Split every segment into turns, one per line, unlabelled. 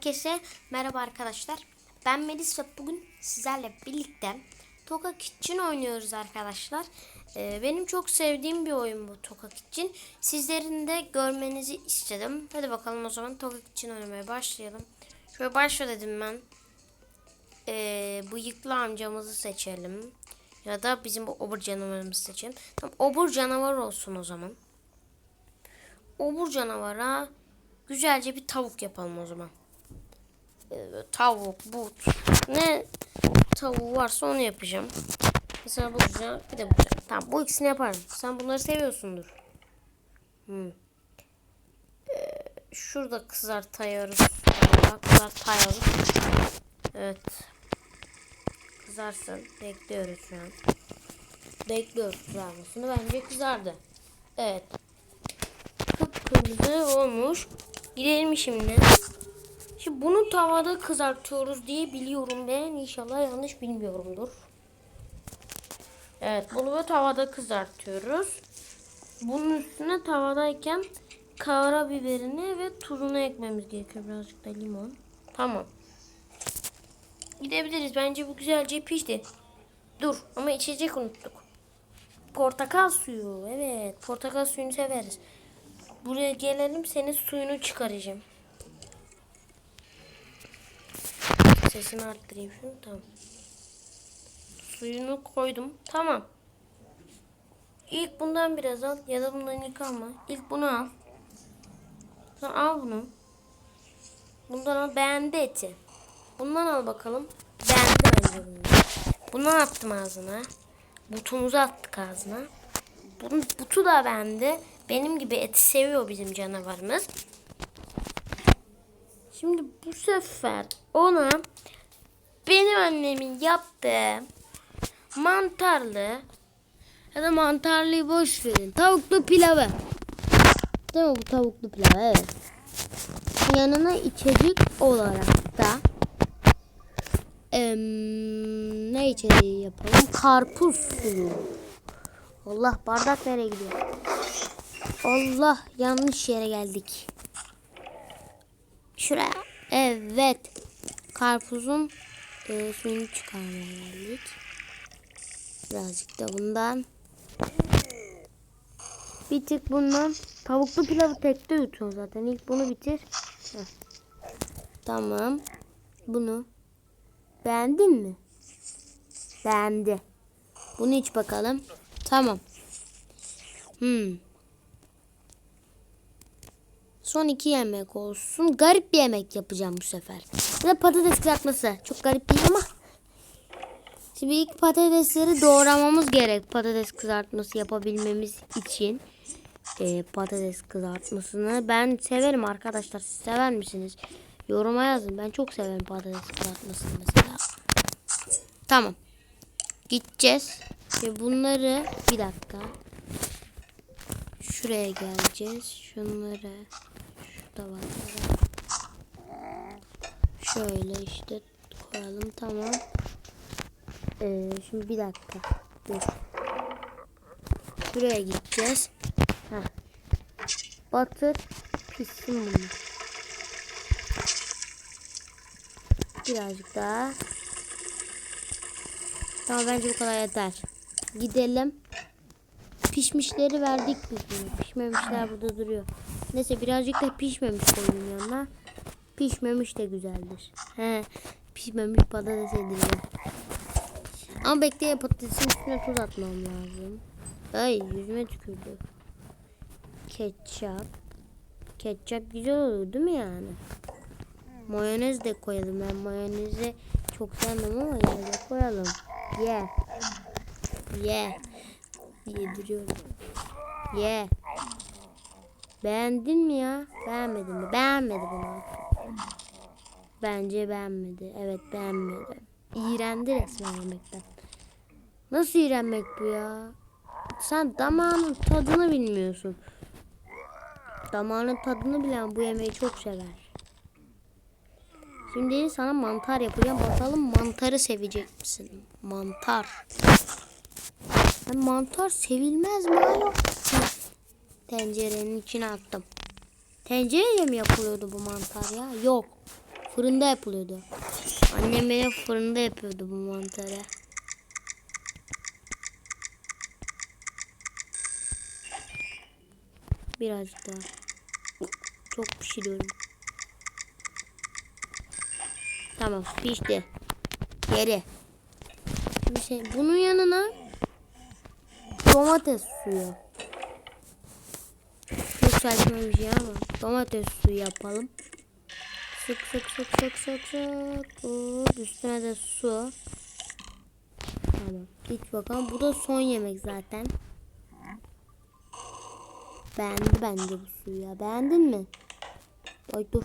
Herkese merhaba arkadaşlar. Ben Melis ve bugün sizlerle birlikte Toka Kitchen oynuyoruz arkadaşlar. Ee, benim çok sevdiğim bir oyun bu Toka Kitchen. Sizlerin de görmenizi istedim. Hadi bakalım o zaman Toka Kitchen oynamaya başlayalım. Şöyle başla dedim ben. Ee, bıyıklı amcamızı seçelim. Ya da bizim bu obur canavarımızı seçelim. Tamam obur canavar olsun o zaman. Obur canavara güzelce bir tavuk yapalım o zaman. Ee, tavuk, but. Ne tavuğu varsa onu yapacağım. Mesela bulacağım. Bir de bulacağım. Tamam bu ikisini yaparım. Sen bunları seviyorsundur. Hmm. Ee, şurada kızartıyoruz. Kızartıyoruz. Evet. Kızarsın. Bekliyoruz şu an. Bekliyoruz kızarmasını. Bence kızardı. Evet. Kıpkırmızı olmuş. Gidelim şimdi. Şimdi bunu tavada kızartıyoruz diye biliyorum ben. İnşallah yanlış bilmiyorumdur. Evet bunu da tavada kızartıyoruz. Bunun üstüne tavadayken karabiberini ve tuzunu ekmemiz gerekiyor. Birazcık da limon. Tamam. Gidebiliriz. Bence bu güzelce pişti. Dur ama içecek unuttuk. Portakal suyu. Evet portakal suyunu severiz. Buraya gelelim senin suyunu çıkaracağım. Sesini arttırayım şunu tamam. Suyunu koydum. Tamam. İlk bundan biraz al ya da bundan ilk alma. İlk bunu al. Sonra al bunu. Bundan al beğendi eti. Bundan al bakalım. Beğendi bence bunu. Bundan attım ağzına. Butumuzu attık ağzına. Bunun butu da beğendi. Benim gibi eti seviyor bizim canavarımız. Şimdi bu sefer ona benim annemin yaptığı mantarlı ya da mantarlıyı boş verin. Tavuklu pilavı. Değil mi bu tavuklu pilav? Evet. Yanına içecek olarak da em, ne içeceği yapalım? Karpuz suyu. Allah bardak nereye gidiyor? Allah yanlış yere geldik. Şuraya. Evet. Karpuzun e, suyunu çıkarmaya geldik. Birazcık da bundan. Bir tık bundan. Tavuklu pilavı tekte yutuyor zaten. İlk bunu bitir. Heh. Tamam. Bunu. Beğendin mi? Beğendi. Bunu iç bakalım. Tamam. Hmm. Son iki yemek olsun. Garip bir yemek yapacağım bu sefer. Bir de patates kızartması. Çok garip değil ama. Şimdi ilk patatesleri doğramamız gerek. Patates kızartması yapabilmemiz için. Ee, patates kızartmasını ben severim arkadaşlar. Siz sever misiniz? Yoruma yazın. Ben çok severim patates kızartmasını mesela. Tamam. Gideceğiz. Ve bunları bir dakika. Şuraya geleceğiz. Şunları var. Şöyle işte koyalım tamam. Ee, şimdi bir dakika. Dur. Şuraya gideceğiz. Heh. Batır pişsin bunu. Birazcık daha. Tamam bence bu kadar yeter. Gidelim. Pişmişleri verdik biz. Pişmemişler burada duruyor. Neyse birazcık da pişmemiş koyayım yanına. Pişmemiş de güzeldir. He, pişmemiş patates edildi. Ama bekle patatesin üstüne tuz atmam lazım. Ay yüzüme tükürdü. Ketçap. Ketçap güzel olur değil mi yani? Mayonez de koyalım. Ben mayonezi çok sevmem ama yine de koyalım. Ye. Ye. Yediriyorum. Ye. Beğendin mi ya? Beğenmedin mi? Beğenmedi bunu. Bence beğenmedi. Evet beğenmedi. İğrendi resmen yemekten. Nasıl iğrenmek bu ya? Sen damağının tadını bilmiyorsun. Damağının tadını bilen bu yemeği çok sever. Şimdi sana mantar yapacağım. Bakalım mantarı sevecek misin? Mantar. Ya mantar sevilmez mi? Tencerenin içine attım. Tencereyle mi yapılıyordu bu mantar ya? Yok. fırında yapılıyordu. Annem benim fırında yapıyordu bu mantarı. Birazcık daha. Çok pişiriyorum. Tamam pişti. Geri. Şimdi şey, bunun yanına domates suyu. Çok saçma bir şey ama domates suyu yapalım. Sık sık sık sık sık sık. Hop, üstüne de su. Tamam. Git bakalım. Bu da son yemek zaten. Beğendi bence bu suyu ya. Beğendin mi? Ay dur.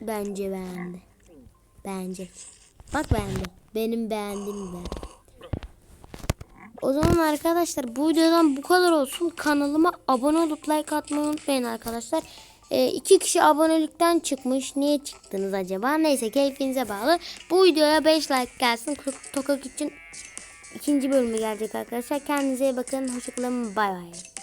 Bence beğendi. Bence. Bak beğendi. Benim beğendim ben. O zaman arkadaşlar bu videodan bu kadar olsun. Kanalıma abone olup like atmayı unutmayın arkadaşlar. Ee, iki kişi abonelikten çıkmış. Niye çıktınız acaba? Neyse keyfinize bağlı. Bu videoya 5 like gelsin. Tokak için ikinci bölümü gelecek arkadaşlar. Kendinize iyi bakın. Hoşçakalın. Bay bay.